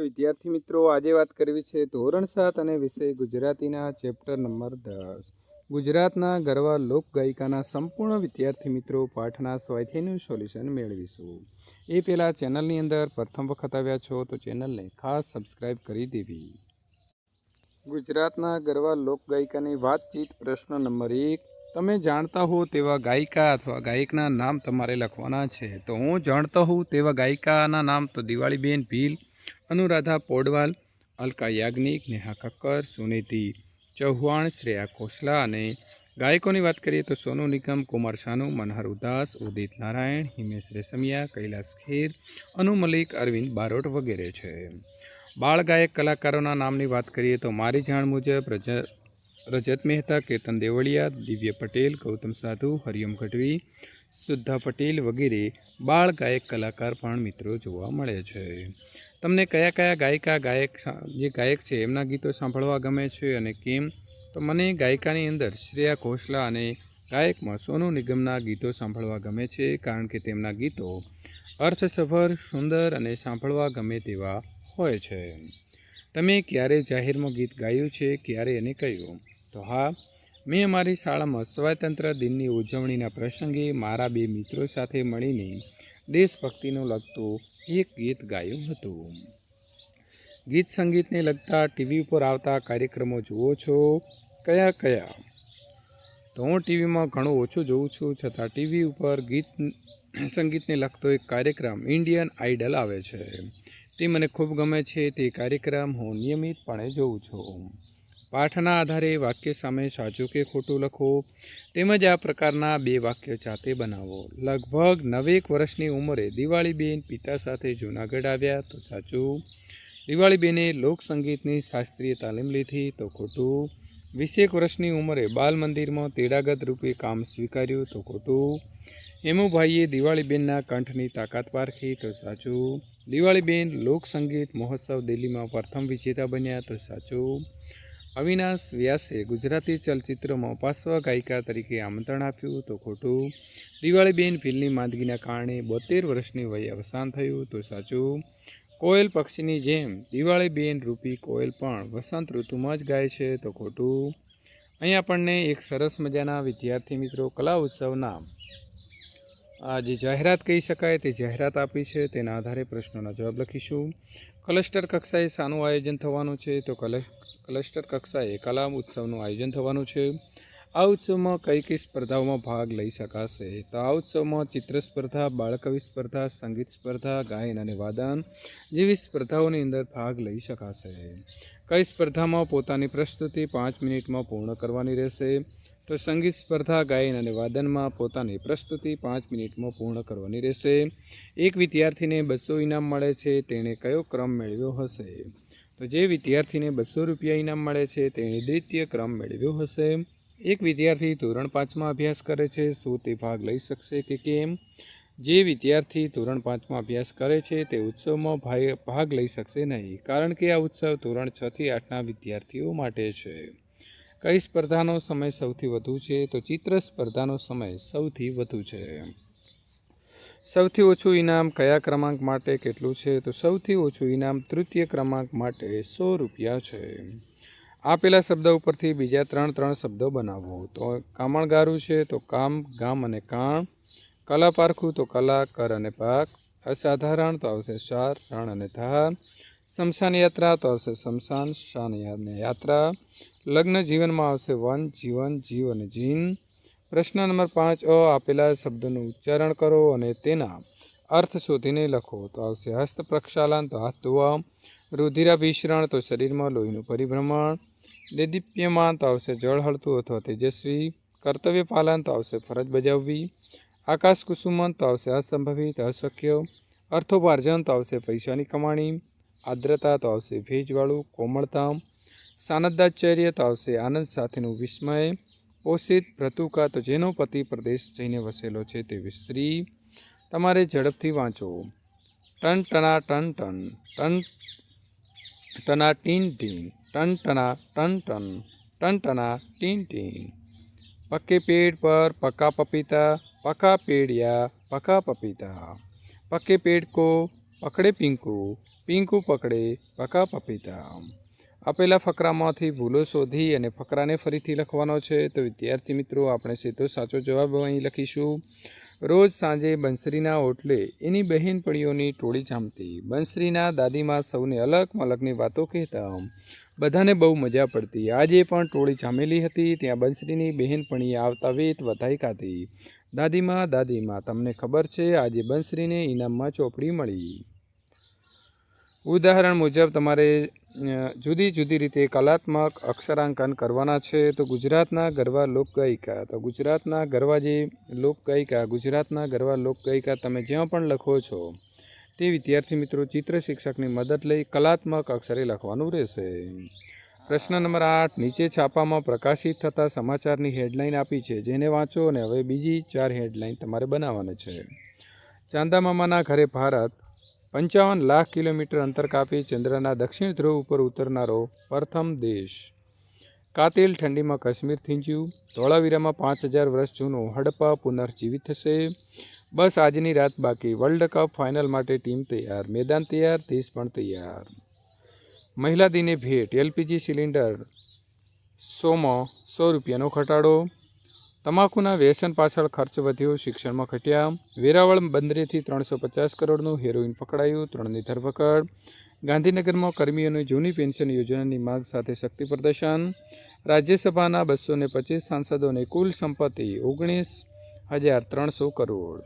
વિદ્યાર્થી મિત્રો, આજે વાત કરવી છે ધોરણ સાત અને વિષય ગુજરાતીના ચેપ્ટર નંબર દસ. ગુજરાતના ગરવા લોક ગાયિકાના સંપૂર્ણ વિદ્યાર્થી મિત્રો પાઠના સ્વાધ્યાયનું સોલ્યુશન મેળવીશું. એ પહેલાં ચેનલની અંદર પ્રથમ વખત આવ્યા છો તો ચેનલને ખાસ સબસ્ક્રાઇબ કરી દેવી. ગુજરાતના ગરવા લોક ગાયિકાની વાતચીત પ્રશ્ન નંબર એક. તમે જાણતા હો તેવા ગાયિકા અથવા ગાયકના નામ તમારે લખવાના છે. તો હું જાણતો હોઉં તેવા ગાયિકાના નામ તો દિવાળીબેન ભીલ અનુરાધા પોડવાલ, અલકા યાજ્ઞિક, નેહા કક્કર સુનિધિ ચૌહાણ, શ્રેયા ખોસલા અને ગાયકોની વાત કરીએ તો સોનુ નિગમ, કુમાર શાનુ મનહર ઉદાસ, ઉદિત નારાયણ, હિમેશ રેશમિયા, કૈલાસ ખેર, અનુ મલિક, અરવિંદ બારોટ વગેરે છે. બાળ ગાયક કલાકારોના નામની વાત કરીએ તો મારી જાણ મુજબ રજ, રજત મહેતા, કેતન દેવળિયા, દિવ્ય પટેલ, ગૌતમ સાધુ, હરિયમ ગઢવી, સુદ્ધા પટેલ વગેરે બાળ ગાયક કલાકાર પણ મિત્રો જોવા મળે છે. તમને કયા કયા ગાયિકા, ગાયક જે ગાયક છે, એમના ગીતો સાંભળવા ગમે છે અને કેમ? તો મને ગાયિકાની અંદર શ્રેયા ઘોષલા અને ગાયકમાં સોનુ નિગમના ગીતો સાંભળવા ગમે છે, કારણ કે તેમના ગીતો અર્થસભર, સુંદર અને સાંભળવા ગમે તેવા હોય છે. તમે ક્યારે જાહેરમાં ગીત ગાયું છે? ક્યારે અને કહ્યું તો હા, મેં અમારી શાળામાં સ્વાતંત્ર્ય દિનની ઉજવણીના પ્રસંગે મારા બે મિત્રો સાથે મળીને દેશભક્તિનું લગતું એક ગીત ગાયું હતું. ગીત સંગીતને લગતા ટીવી ઉપર આવતા કાર્યક્રમો જુઓ છો, કયા કયા? તો હું ટીવીમાં ઘણું ઓછું જોઉં છું, છતાં ટીવી ઉપર ગીત સંગીતને લગતો એક કાર્યક્રમ ઇન્ડિયન આઇડલ આવે છે. તે મને ખૂબ ગમે છે, તે કાર્યક્રમ હું નિયમિતપણે જોઉં છું. પાઠના આધારે વાક્ય સામે સાચું કે ખોટું લખો, તેમજ આ પ્રકારના બે વાક્ય જાતે બનાવો. લગભગ નવેક વર્ષની ઉંમરે દિવાળીબેન પિતા સાથે જૂનાગઢ આવ્યા તો સાચું. દિવાળીબેને લોકસંગીતની શાસ્ત્રીય તાલીમ લીધી તો ખોટું. વીસેક વર્ષની ઉંમરે બાલ મંદિરમાં તેડાગત રૂપે કામ સ્વીકાર્યું તો ખોટું. હેમુભાઈએ દિવાળીબેનના કંઠની તાકાત પારખી તો સાચું. દિવાળીબેન લોકસંગીત મહોત્સવ દિલ્હીમાં પ્રથમ વિજેતા બન્યા તો સાચું. અવિનાશ વ્યાસે ગુજરાતી ચલચિત્રમાં ઉપાસ્વ ગાયિકા તરીકે આમંત્રણ આપ્યું તો ખોટું. દિવાળીબેન ફિલ્મની માંદગીના કારણે બોતેર વર્ષની વયે અવસાન થયું તો સાચું. કોયલ પક્ષીની જેમ દિવાળીબેન રૂપી કોયલ પણ વસંત ઋતુમાં જ ગાય છે તો ખોટું. અહીં આપણને એક સરસ મજાના વિદ્યાર્થી મિત્રો કલા ઉત્સવના આ જે જાહેરાત કહી શકાય તે જાહેરાત આપી છે તેના આધારે પ્રશ્નોના જવાબ લખીશું. ક્લસ્ટર કક્ષાએ શાનું આયોજન થવાનું છે તો કલ ક્લસ્ટર કક્ષાએ કલામ ઉત્સવનું આયોજન થવાનું છે. આ ઉત્સવમાં કઈ કઈ સ્પર્ધાઓમાં ભાગ લઈ શકાશે? તો આ ઉત્સવમાં ચિત્ર સ્પર્ધા, બાળકવિ સ્પર્ધા, સંગીત સ્પર્ધા, ગાયન અને વાદન જેવી સ્પર્ધાઓની અંદર ભાગ લઈ શકાશે. કઈ સ્પર્ધામાં પોતાની પ્રસ્તુતિ પાંચ મિનિટમાં પૂર્ણ કરવાની રહેશે? તો સંગીત સ્પર્ધા, ગાયન અને વાદનમાં પોતાની પ્રસ્તુતિ પાંચ મિનિટમાં પૂર્ણ કરવાની રહેશે. એક વિદ્યાર્થીને બસો ઇનામ મળે છે, તેણે કયો ક્રમ મેળવ્યો હશે? તો જે વિદ્યાર્થીને બસો રૂપિયા ઇનામ મળે છે, તેણે દ્વિતીય ક્રમ મેળવ્યો હશે. એક વિદ્યાર્થી ધોરણ પાંચમાં અભ્યાસ કરે છે, શું તે ભાગ લઈ શકશે કે કેમ? જે વિદ્યાર્થી ધોરણ પાંચમાં અભ્યાસ કરે છે, તે ઉત્સવમાં ભાગ લઈ શકશે નહીં, કારણ કે આ ઉત્સવ ધોરણ છથી આઠના વિદ્યાર્થીઓ માટે છે. કઈ સ્પર્ધાનો સમય સૌથી વધુ છે? તો ચિત્ર સ્પર્ધાનો સમય સૌથી વધુ છે. સૌથી ઓછું ઇનામ કયા ક્રમાંક માટે કેટલું છે? તો સૌથી ઓછું ઇનામ તૃતીય ક્રમાંક માટે સો રૂપિયા છે. આપેલા શબ્દ ઉપરથી બીજા ત્રણ ત્રણ શબ્દો બનાવો. તો કામણગારું છે, તો કામ, ગામ અને કાણ. કલા પારખું, તો કલા, કર અને પાક. અસાધારણ, તો આવશે શાર રણ અને ધાર. શમશાન યાત્રા, તો આવશે શમશાન, શાન યાત્રા. લગ્ન જીવનમાં આવશે વન, જીવન, જીવ અને જીન. પ્રશ્ન નંબર પાંચ અ આપેલા શબ્દનું ઉચ્ચારણ કરો અને તેના અર્થ શોધીને લખો. તો આવશે હસ્ત પ્રક્ષાલન, તો હાથ ધોવા. રુધિરાભિસરણ, તો શરીરમાં લોહીનું પરિભ્રમણ. દેદીપ્યમાન, તો આવશે જળ હળતું અથવા તેજસ્વી. કર્તવ્ય પાલન, તો આવશે ફરજ બજાવવી. આકાશ કુસુમન, તો આવશે અસંભવિત અશક્ય. અર્થોપાર્જન, તો આવશે પૈસાની કમાણી. આર્દ્રતા તો આવશે ભેજવાળું, કોમળતા. સાનદાચાર્ય, તો આવશે આનંદ સાથેનું વિસ્મય. પોષિત પ્રતુકા તો જેનો પતિ પ્રદેશ જઈને વસેલો છે તેવી સ્ત્રી તમારે ઝડપથી વાંચો ટન ટના ટન ટન ટન ટના ટીન ટીન ટન ટના ટન ટન ટન ટના ટીન ટીન पक्के पेड़ पर पका पपीता पका पेड़ या पका पपीता पक्के पेड़ को पकड़े पिंकू पिंकू पकड़े पका पपीता આપેલા ફકરામાંથી ભૂલો શોધી અને ફકરાને ફરીથી લખવાનો છે. તો વિદ્યાર્થી મિત્રો, આપણે સીધો સાચો જવાબ અહીં લખીશું. રોજ સાંજે બંસરીના ઓટલે એની બહેનપણીઓની ટોળી જામતી. બંસરીના દાદીમાં સૌને અલગ મલગની વાતો કહેતા. બધાને બહુ મજા પડતી. આજે પણ ટોળી જામેલી હતી. ત્યાં બંસરીની બહેનપણીએ આવતા વેત વધાઈ ખાધી. દાદીમાં દાદીમાં, તમને ખબર છે, આજે બંસરીને ઇનામમાં ચોપડી મળી. ઉદાહરણ મુજબ, તમારે જુદી જુદી રીતે કલાત્મક અક્ષરાંકન કરવાના છે. તો ગુજરાતના ગરબા લોકગાયિકા, તો ગુજરાતના ગરવા જે લોકગાયિકા, ગુજરાતના ગરબા લોકગાયિકા તમે જ્યાં પણ લખો છો, તે વિદ્યાર્થી મિત્રો ચિત્ર શિક્ષકની મદદ લઈ કલાત્મક અક્ષરે લખવાનું રહેશે. પ્રશ્ન નંબર આઠ, નીચે છાપામાં પ્રકાશિત થતા સમાચારની હેડલાઇન આપી છે. જેને વાંચો અને હવે બીજી ચાર હેડલાઇન તમારે બનાવવાની છે. ચાંદા મામાના ઘરે ભારત પંચાવન લાખ કિલોમીટર અંતર કાપી ચંદ્રના દક્ષિણ ધ્રુવ ઉપર ઉતરનારો પ્રથમ દેશ. કાતિલ ઠંડીમાં કાશ્મીર થીંચ્યું. ધોળાવીરામાં પાંચ હજાર વર્ષ જૂનું હડપ્પા પુનર્જીવિત થશે. બસ આજની રાત બાકી. વર્લ્ડ કપ ફાઇનલ માટે ટીમ તૈયાર. મેદાન તૈયાર. દેશ પણ તૈયાર. મહિલા દિને ભેટ. એલપીજી સિલિન્ડર સોમાં સો રૂપિયાનો ઘટાડો. તમાકુના વ્યસન પાછળ ખર્ચ વધ્યો, શિક્ષણમાં ઘટ્યા વેરાવળ બંદરેથી ત્રણસો પચાસ કરોડનું હેરોઇન પકડાયું ત્રણની ધરપકડ. ગાંધીનગરમાં કર્મીઓની જૂની પેન્શન યોજનાની માંગ સાથે શક્તિ પ્રદર્શન. રાજ્યસભાના બસો ને પચીસ સાંસદોને કુલ સંપત્તિ ઓગણીસ હજાર ત્રણસો કરોડ.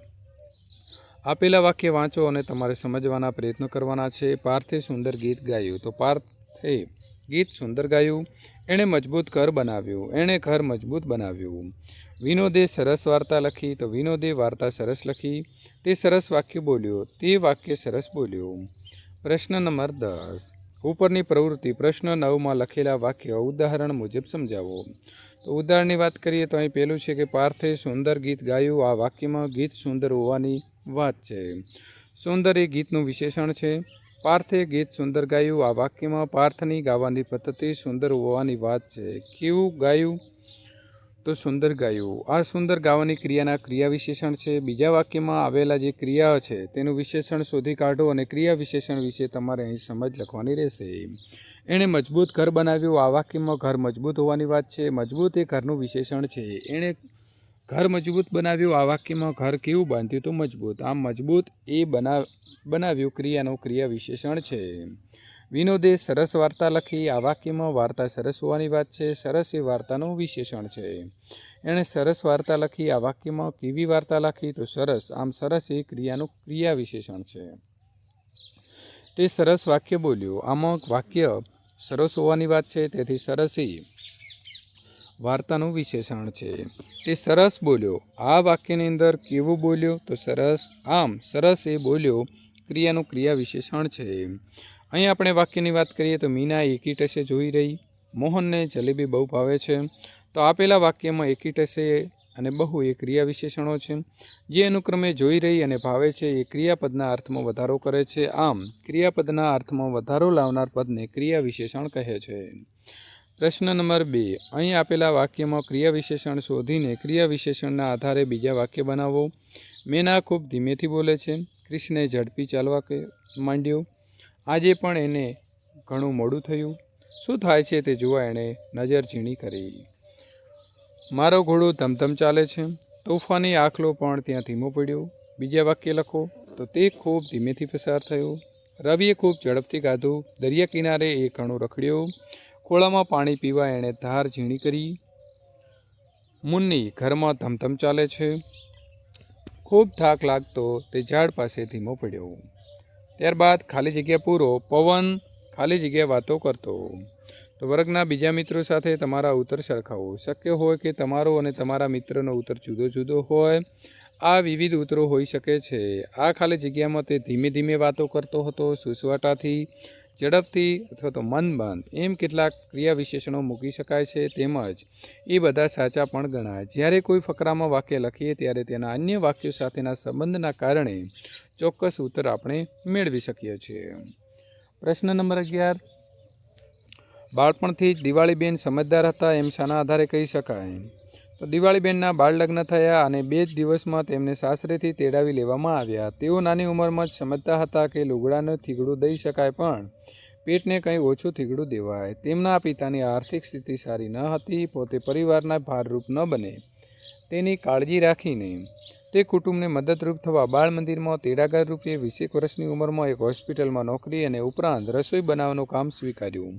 આપેલા વાક્ય વાંચો અને તમારે સમજવાના પ્રયત્નો કરવાના છે. પાર્થે સુંદર ગીત ગાયું. તો પાર્થે ગીત સુંદર ગાયું. એણે મજબૂત ઘર બનાવ્યું, એણે ઘર મજબૂત બનાવ્યું. વિનોદે સરસ વાર્તા લખી, તો વિનોદે વાર્તા સરસ લખી, તે સરસ વાક્ય બોલ્યો, તે વાક્ય સરસ બોલ્યો. પ્રશ્ન નંબર દસ. ઉપરની પ્રવૃત્તિ, પ્રશ્ન નવમાં લખેલા વાક્ય, ઉદાહરણ મુજબ સમજાવો. તો ઉદાહરણની વાત કરીએ તો અહીં પહેલું છે કે પાર્થે સુંદર ગીત ગાયું, આ વાક્યમાં ગીત સુંદર હોવાની વાત છે. સુંદર એ ગીતનું વિશેષણ છે. પાર્થે ગીત સુંદર ગાયું. આ વાક્યમાં પાર્થની ગાવાની પદ્ધતિ સુંદર હોવાની વાત છે. કેવું ગાયું? તો સુંદર ગાયું. આ સુંદર ગાવાની ક્રિયાના ક્રિયા વિશેષણ છે. બીજા વાક્યમાં આવેલા જે ક્રિયા છે, તેનું વિશેષણ શોધી કાઢો અને ક્રિયા વિશેષણ વિશે તમારે અહીં સમજ લખવાની રહેશે. એણે મજબૂત ઘર બનાવ્યું. આ વાક્યમાં ઘર મજબૂત હોવાની વાત છે. મજબૂત એ ઘરનું વિશેષણ છે. એણે ઘર મજબૂત બનાવ્યું, આ વાક્યમાં ઘર કેવું બાંધ્યું તો મજબૂત. આમ મજબૂત એ બના, બનાવ્યું ક્રિયાનું ક્રિયા વિશેષણ છે. વિનોદે સરસ વાર્તા લખી, આ વાક્યમાં વાર્તા સરસ હોવાની વાત છે, સરસ એ વાર્તાનું વિશેષણ છે. એણે સરસ વાર્તા લખી, આ વાક્યમાં કેવી વાર્તા લખી તો સરસ, આમ સરસ એ ક્રિયાનું ક્રિયા વિશેષણ છે. તે સરસ વાક્ય બોલ્યું. આમાં વાક્ય સરસ હોવાની વાત છે, તેથી સરસ એ વાર્તાનું વિશેષણ છે. તે સરસ બોલ્યો. આ વાક્યની અંદર કેવું બોલ્યો? તો સરસ. આમ, સરસ એ બોલ્યો, ક્રિયાનું ક્રિયા વિશેષણ છે. અહીં આપણે વાક્યની વાત કરીએ તો મીના એકી જોઈ રહી. મોહનને જલેબી બહુ ભાવે છે. તો આપેલા વાક્યમાં એકી અને બહુ એ ક્રિયા વિશેષણો છે. જે અનુક્રમે જોઈ રહી અને ભાવે છે, એ ક્રિયાપદના અર્થમાં વધારો કરે છે. આમ, ક્રિયાપદના અર્થમાં વધારો લાવનાર પદને ક્રિયા વિશેષણ કહે છે. પ્રશ્ન નંબર બે. અહીં આપેલા વાક્યમાં ક્રિયા વિશેષણ શોધીને ક્રિયા વિશેષણના આધારે બીજા વાક્ય બનાવો. મેના ખૂબ ધીમેથી બોલે છે. કૃષ્ણે ઝડપી ચાલવા માંડ્યો. આજે પણ એને ઘણું મોડું થયું. શું થાય છે તે જોવા એણે નજર ઝીણી કરી. મારો ઘોડો ધમધમ ચાલે છે. તોફાની આખલો પણ ત્યાં ધીમો પડ્યો. બીજા વાક્ય લખો. તો તે ખૂબ ધીમેથી પસાર થયો. રવિએ ખૂબ ઝડપથી ગાધું. દરિયા કિનારે એ ઘણો રખડ્યો. ખોળામાં પાણી પીવા એણે ધાર ઝીણી કરી. મુન્ની ઘરમાં ધમધમ ચાલે છે. ખૂબ થાક લાગતો તે ઝાડ પાસે ધીમો પડ્યો ત્યારબાદ ખાલી જગ્યા પૂરો, પવન ખાલી જગ્યા વાતો કરતો. તો વર્ગના બીજા મિત્રો સાથે તમારા ઉત્તર સરખાવો. શક્ય હોય કે તમારો અને તમારા મિત્રનો ઉત્તર જુદો જુદો હોય, આ વિવિધ ઉત્તરો હોઈ શકે છે. આ ખાલી જગ્યામાં તે ધીમે ધીમે વાતો કરતો હતો, સુસવાટાથી ઝડપથી અથવા તો મન બંધ એમ કેટલાક ક્રિયા વિશેષણો મૂકી શકાય છે. તેમજ એ બધા સાચા પણ ગણાય. જ્યારે કોઈ ફકરામાં વાક્ય લખીએ ત્યારે તેના અન્ય વાક્યો સાથેના સંબંધના કારણે ચોક્કસ ઉત્તર આપણે મેળવી શકીએ છીએ. પ્રશ્ન નંબર અગિયાર. બાળપણથી જ દિવાળીબેન સમજદાર હતા એમ શાના આધારે કહી શકાય. દિવાળીબેનના બાળ લગ્ન થયા અને બે જ દિવસમાં તેમને સાસરેથી તેડાવી લેવામાં આવ્યા. તેઓ નાની ઉંમરમાં જ સમજતા હતા કે લુગડાનું થીગડું દઈ શકાય પણ પેટને કંઈ ઓછું થીગડું દેવાય. તેમના પિતાની આર્થિક સ્થિતિ સારી ન હતી, પોતે પરિવારના ભારરૂપ ન બને. તેની કાળજી રાખીને તે કુટુંબને મદદરૂપ થવા બાળ મંદિરમાં તેડાગર રૂપે વીસેક વર્ષની ઉંમરમાં એક હોસ્પિટલમાં નોકરી અને ઉપરાંત રસોઈ બનાવવાનું કામ સ્વીકાર્યું.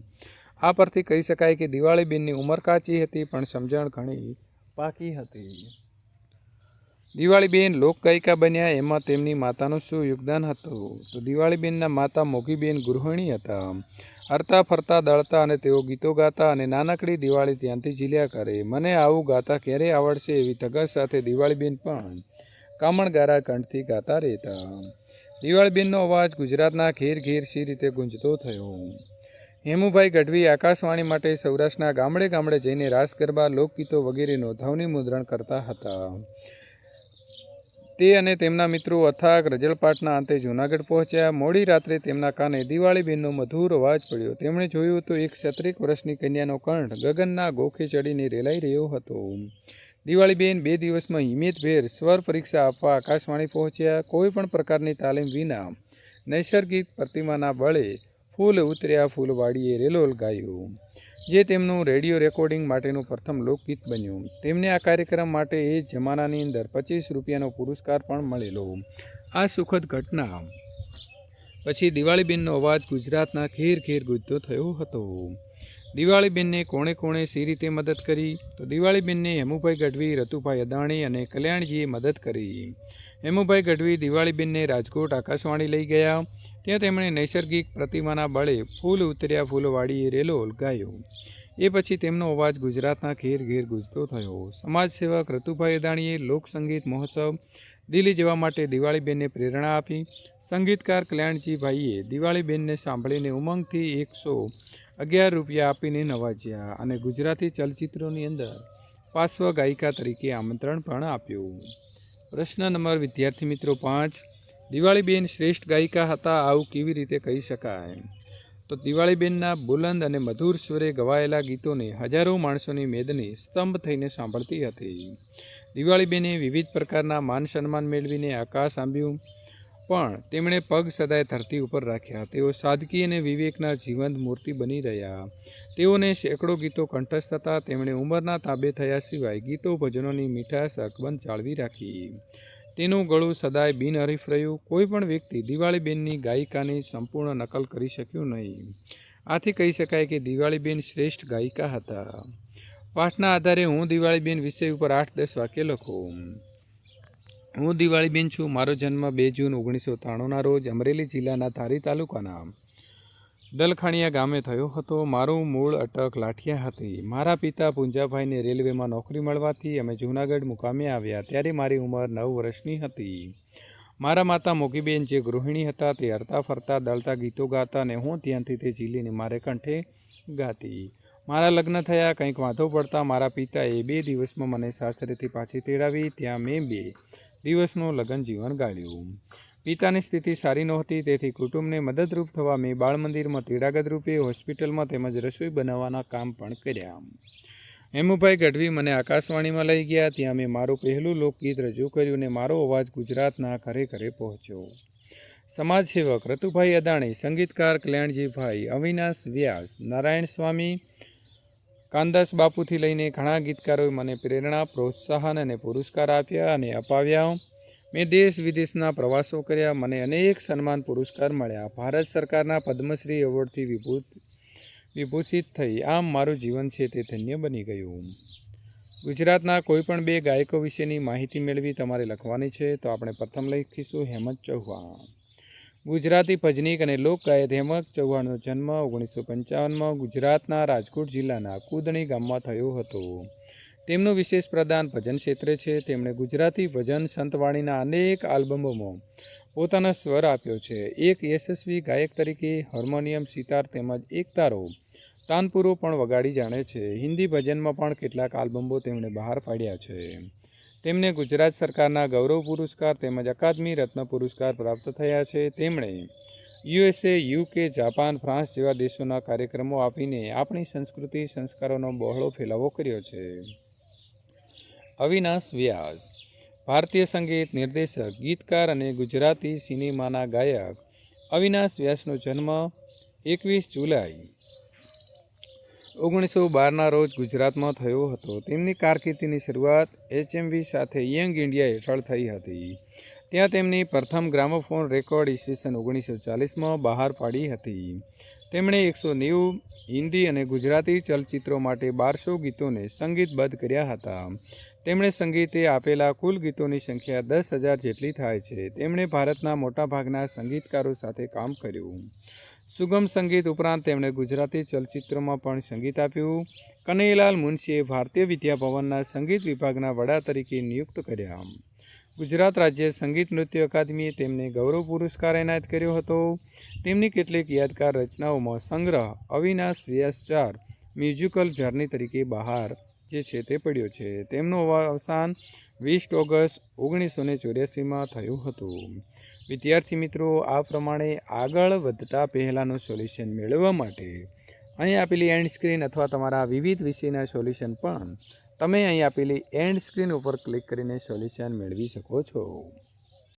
આ પરથી કહી શકાય કે દિવાળીબેનની ઉંમર કાચી હતી, પણ સમજણ ઘણી પાકી હતી. દિવાળીબેન લોકગાયિકા બન્યા, એમાં તેમની માતાનું શું યોગદાન હતું? તો દિવાળીબેનના માતા મોગીબેન ગૃહિણી હતા. હરતા ફરતા, દળતા અને તેઓ ગીતો ગાતા અને નાનકડી દિવાળી ત્યાંથી ઝીલ્યા કરે. મને આવું ગાતા ક્યારે આવડશે એવી તગસ સાથે દિવાળીબેન પણ કામણગારા કંઠથી ગાતા રહેતા. દિવાળીબેનનો અવાજ ગુજરાતના ઘેર ઘેર સી રીતે ગુંજતો થયો. હેમુભાઈ ગઢવી આકાશવાણી માટે સૌરાષ્ટ્રના ગામડે ગામડે જઈને રાસ ગરબા, લોકગીતો વગેરેનું ધ્વનિ મુદ્રણ કરતા હતા. તે અને તેમના મિત્રો અથાગ રજળપાટના અંતે જૂનાગઢ પહોંચ્યા. મોડી રાત્રે તેમના કાને દિવાળીબેનનો મધુર અવાજ પડ્યો. તેમણે જોયું તો એક સત્રેક વર્ષની કન્યાનો કંઠ ગગનના ગોખે ચડીને રેલાઈ રહ્યો હતો. દિવાળીબેન બે દિવસમાં હિમેતભેર સ્વર પરીક્ષા આપવા આકાશવાણી પહોંચ્યા. કોઈ પણ પ્રકારની તાલીમ વિના નૈસર્ગિક પ્રતિમાના બળે ફૂલ ઉતર્યા ફૂલવાડીએ રેલોલ ગાયું જે તેમનું રેડિયો રેકોર્ડિંગ માટેનું પ્રથમ લોકગીત બન્યું. તેમને આ કાર્યક્રમ માટે એ જમાનાની અંદર પચીસ રૂપિયાનો પુરસ્કાર પણ મળેલો. આ સુખદ ઘટના. પછી દિવાળીબેનનો અવાજ ગુજરાતના ઘેર ઘેર ગુજતો થયો હતો. દિવાળીબેનને કોણે કોણે સી રીતે મદદ કરી? તો દિવાળીબેનને હેમુભાઈ ગઢવી, રતુભાઈ અદાણી અને કલ્યાણજીએ મદદ કરી. હેમુભાઈ ગઢવી દિવાળીબેનને રાજકોટ આકાશવાણી લઈ ગયા. ત્યાં તેમણે નૈસર્ગિક પ્રતિમાના બળે ફૂલ ઉતર્યા ફૂલવાડીએ રેલો ગાયો એ પછી તેમનો અવાજ ગુજરાતના ઘેર ઘેર ગુજતો થયો. સમાજસેવક રતુભાઈ અદાણીએ લોકસંગીત મહોત્સવ દિલ્હી જવા માટે દિવાળીબેનને પ્રેરણા આપી. સંગીતકાર કલ્યાણજીભાઈએ દિવાળીબેનને સાંભળીને ઉમંગથી એકસો અગિયાર રૂપિયા આપીને નવાજ્યા અને ગુજરાતી ચલચિત્રોની અંદર પાર્શ્વ ગાયિકા તરીકે આમંત્રણ પણ આપ્યું. પ્રશ્ન નંબર, વિદ્યાર્થી મિત્રો પાંચ, દિવાળીબેન શ્રેષ્ઠ ગાયિકા હતા, આવું કેવી રીતે કહી શકાય? તો દિવાળીબેનના બુલંદ અને મધુર સ્વરે ગવાયેલા ગીતોને હજારો માણસોની મેદની સ્તંભ થઈને સાંભળતી હતી. દિવાળીબેને વિવિધ પ્રકારના માન સન્માન મેળવીને આકાશ આંબ્યું પણ તેમણે પગ સદાય ધરતી ઉપર રાખ્યા. તેઓ સાદગી અને વિવેકના જીવંત મૂર્તિ બની રહ્યા. તેઓને સેંકડો ગીતો કંઠસ્થ હતા. તેમણે ઉંમરના તાબે થયા સિવાય ગીતો, ભજનોની મીઠાશ અકબંધ જાળવી રાખી. તેનું ગળું સદાય બિનહરીફ રહ્યું. કોઈ પણ વ્યક્તિ દિવાળીબેનની ગાયિકાની સંપૂર્ણ નકલ કરી શક્યું નહીં. આથી કહી શકાય કે દિવાળીબેન શ્રેષ્ઠ ગાયિકા હતા. પાઠના આધારે હું દિવાળીબેન વિષય ઉપર આઠ દસ વાક્ય લખું. હું દિવાળીબેન છું. મારો જન્મ બે જૂન ઓગણીસો ત્રાણુંના રોજ અમરેલી જિલ્લાના ધારી તાલુકાના દલખાણીયા ગામે થયો હતો. મારું મૂળ અટક લાઠિયા હતી. મારા પિતા પુંજાભાઈને રેલવેમાં નોકરી મળવાથી અમે જૂનાગઢ મુકામે આવ્યા ત્યારે મારી ઉંમર નવ વર્ષની હતી. મારા માતા મોગીબેન, જે ગૃહિણી હતા, તે હરતા ફરતા દળતા ગીતો ગાતા અને હું ત્યાંથી તે ઝીલીને મારે કંઠે ગાતી. મારા લગ્ન થયા, કંઈક વાંધો પડતા મારા પિતાએ બે દિવસમાં મને સાસરેથી પાછી તેડાવી. ત્યાં મેં બે દિવસનું લગ્ન જીવન ગાળ્યું. પિતાની સ્થિતિ સારી નહોતી, તેથી કુટુંબને મદદરૂપ થવા મેં બાળ મંદિરમાં તેડાગત રૂપે હોસ્પિટલમાં તેમજ રસોઈ બનાવવાના કામ પણ કર્યા. હેમુભાઈ ગઢવી મને આકાશવાણીમાં લઈ ગયા, ત્યાં મેં મારું પહેલું લોકગીત રજૂ કર્યું અને મારો અવાજ ગુજરાતના ઘરે ઘરે પહોંચ્યો. સમાજસેવક રતુભાઈ અદાણી, સંગીતકાર કલ્યાણજીભાઈ, અવિનાશ વ્યાસ, નારાયણ સ્વામી કાનદાસ બાપુથી લઈને ઘણા ગીતકારોએ મને પ્રેરણા, પ્રોત્સાહન અને પુરસ્કાર આપ્યા અને અપાવ્યા. મેં દેશ વિદેશના પ્રવાસો કર્યા. મને અનેક સન્માન પુરસ્કાર મળ્યા. ભારત સરકારના પદ્મશ્રી એવોર્ડથી વિભૂત, વિભૂષિત થઈ. આમ મારું જીવન છે તે ધન્ય બની ગયું. ગુજરાતના કોઈપણ બે ગાયકો વિશેની માહિતી મેળવી તમારે લખવાની છે તો આપણે પ્રથમ લખીશું હેમંત ચૌહાણ. ગુજરાતી ભજનીક અને લોકગાયક હેમંત ચૌહાણનો જન્મ ઓગણીસો પંચાવનમાં ગુજરાતના રાજકોટ જિલ્લાના કુદણી ગામમાં થયો હતો. તેમનું વિશેષ પ્રદાન ભજન ક્ષેત્રે છે. તેમણે ગુજરાતી ભજન સંતવાણીના અનેક આલ્બમોમાં પોતાનો સ્વર આપ્યો છે. એક યશસ્વી ગાયક તરીકે હાર્મોનિયમ, સિતાર તેમજ એકતારો તાનપુરો પણ વગાડી જાણે છે. હિન્દી ભજનમાં પણ કેટલાક આલ્બમો તેમણે બહાર પાડ્યા છે. તેમને ગુજરાત સરકારના ગૌરવ પુરસ્કાર તેમજ અકાદમી રત્ન પુરસ્કાર પ્રાપ્ત થયા છે. તેમણે યુએસએ, યુકે, જાપાન ફ્રાન્સ જેવા દેશોના કાર્યક્રમો આપીને આપણી સંસ્કૃતિ સંસ્કારોનો બહોળો ફેલાવો કર્યો છે. અવિનાશ વ્યાસ, ભારતીય સંગીત નિર્દેશક, ગીતકાર અને ગુજરાતી સિનેમાના ગાયક. અવિનાશ વ્યાસનો જન્મ એકવીસ જુલાઈ ઓગણીસો બારના રોજ ગુજરાતમાં થયો હતો. તેમની કારકિર્દીની શરૂઆત એચએમવી સાથે યંગ ઇન્ડિયા હેઠળ થઈ હતી. ત્યાં તેમની પ્રથમ ગ્રામોફોન રેકોર્ડ ઈસવીસન ઓગણીસો ચાલીસમાં બહાર પાડી હતી. તેમણે એકસો નેવું હિન્દી અને ગુજરાતી ચલચિત્રો માટે બારસો ગીતોને સંગીતબદ્ધ કર્યા હતા. તેમણે સંગીતે આપેલા કુલ ગીતોની સંખ્યા દસ હજાર જેટલી થાય છે. તેમણે ભારતના મોટાભાગના સંગીતકારો સાથે કામ કર્યું. સુગમ સંગીત ઉપરાંત તેમણે ગુજરાતી ચલચિત્રોમાં પણ સંગીત આપ્યું. કનૈયાલાલ મુનશીએ ભારતીય વિદ્યાભવનના સંગીત વિભાગના વડા તરીકે નિયુક્ત કર્યા. ગુજરાત રાજ્ય સંગીત નૃત્ય અકાદમીએ તેમને ગૌરવ પુરસ્કાર એનાયત કર્યો હતો. તેમની કેટલીક યાદગાર રચનાઓમાં સંગ્રહ, અવિનાશ વ્યાસચાર, મ્યુઝિકલ જર્ની તરીકે બહાર જે છે તે પડ્યો છે. તેમનું અવસાન વીસ ઓગસ્ટ ઓગણીસો ને ચોર્યાસીમાં થયું હતું. વિદ્યાર્થી મિત્રો, આ પ્રમાણે આગળ વધતા પહેલાંનું સોલ્યુશન મેળવવા માટે અહીં આપેલી એન્ડ સ્ક્રીન અથવા તમારા વિવિધ વિષયના સોલ્યુશન પણ તમે અહીં આપેલી એન્ડ સ્ક્રીન ઉપર ક્લિક કરીને સોલ્યુશન મેળવી શકો છો.